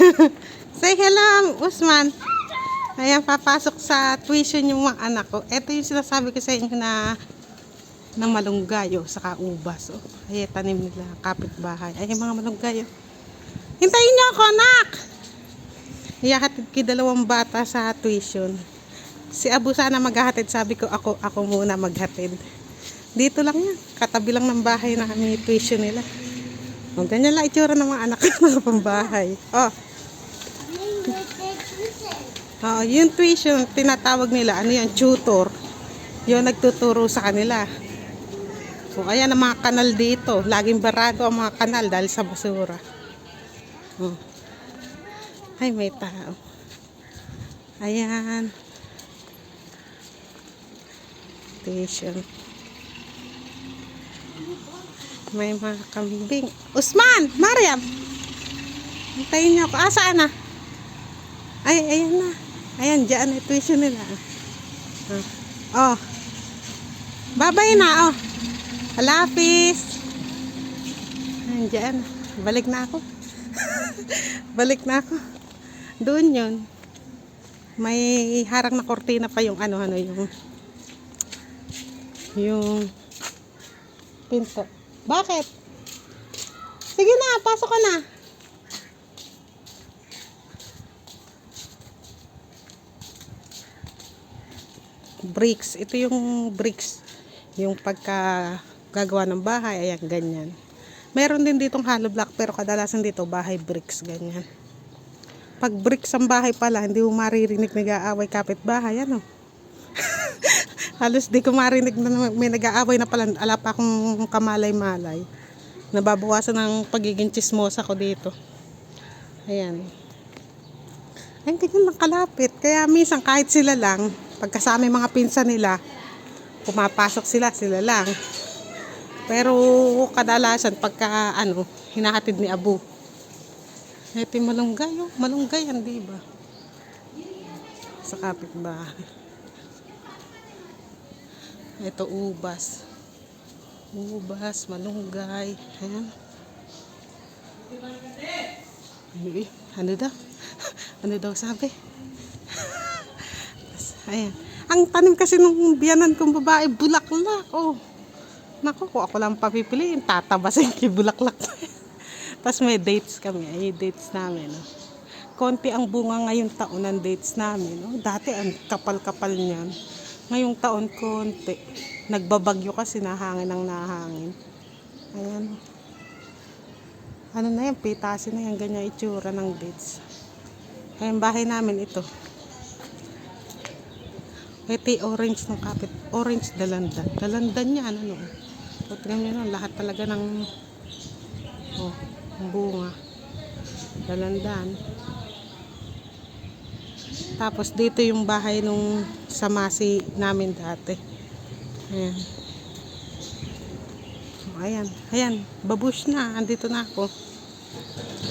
Say hello, Usman. Ayan, papasok sa tuition yung mga anak ko. Ito yung sinasabi ko sa inyo na ng malunggayo sa ubas. Oh. Ay, tanim nila, kapitbahay. Ay, mga malunggayo. Hintayin niyo ako, anak! Iyahatid yung dalawang bata sa tuition. Si Abu sana maghahatid. Sabi ko, ako, ako muna maghatid. Dito lang yan. Katabi lang ng bahay na kami tuition nila. O, ganyan lang itsura ng mga anak ng pambahay. Oh, oh, yung tuition, tinatawag nila, ano yan, tutor. Yung nagtuturo sa kanila. So, ayan ang mga kanal dito. Laging barado ang mga kanal dahil sa basura. Oh. Ay, may tao. Ayan. Tuition. May mga kambing. Usman! Mariam! Hintayin niyo ako. Ah, saan na? Ay, ayan na. Ayan, dyan. Tuition nila. Ah. Oh. Babay na, oh. Halapis. Ayan, dyan. Balik na ako. Balik na ako. Doon yun. May harang na kortina pa yung ano, ano, yung yung pinto. Bakit? Sige na, pasok ka na. Bricks. Ito yung bricks. Yung pagka gagawa ng bahay, ayan, ganyan. Meron din ditong hollow block, pero kadalasan dito, bahay bricks, ganyan. Pag bricks ang bahay pala, hindi mo maririnig nag-aaway kapitbahay, ano? Halos di ko marinig na may nag-aaway na pala. Ala pa akong kamalay-malay. Nababawasan ng pagiging chismosa ko dito. Ayan. Ayun, ganyan lang kalapit. Kaya minsan kahit sila lang, pagkasama yung mga pinsan nila, pumapasok sila, sila lang. Pero kadalasan pagka ano, hinahatid ni Abu. Ito yung malunggay, oh. malunggay yan, di ba? Sa kapitbahay. Ito ubas. Ubas, malunggay. Ayan. Ay, ano daw? ano daw sabi? Ayan. Ang tanim kasi nung biyanan kong babae, bulaklak. Oh. Naku, kung ako lang papipiliin, tatabasin kay bulaklak. Tapos may dates kami. Ay, dates namin. No? Konti ang bunga ngayong taon ng dates namin. No? Dati, ang kapal-kapal niyan. Ngayong taon, konti. Nagbabagyo kasi nahangin ang nahangin. Ayan. Ano na yan, pitasin na yan, ganyan itsura ng dates. Ayan, bahay namin ito. Ito orange ng kapit. Orange dalandan. Dalandan yan, ano. O, tingnan nyo lahat talaga ng oh, bunga. Dalandan. Tapos dito yung bahay nung samasi namin dati. Ayan. Ayan. Ayan. Babush na. Andito na ako.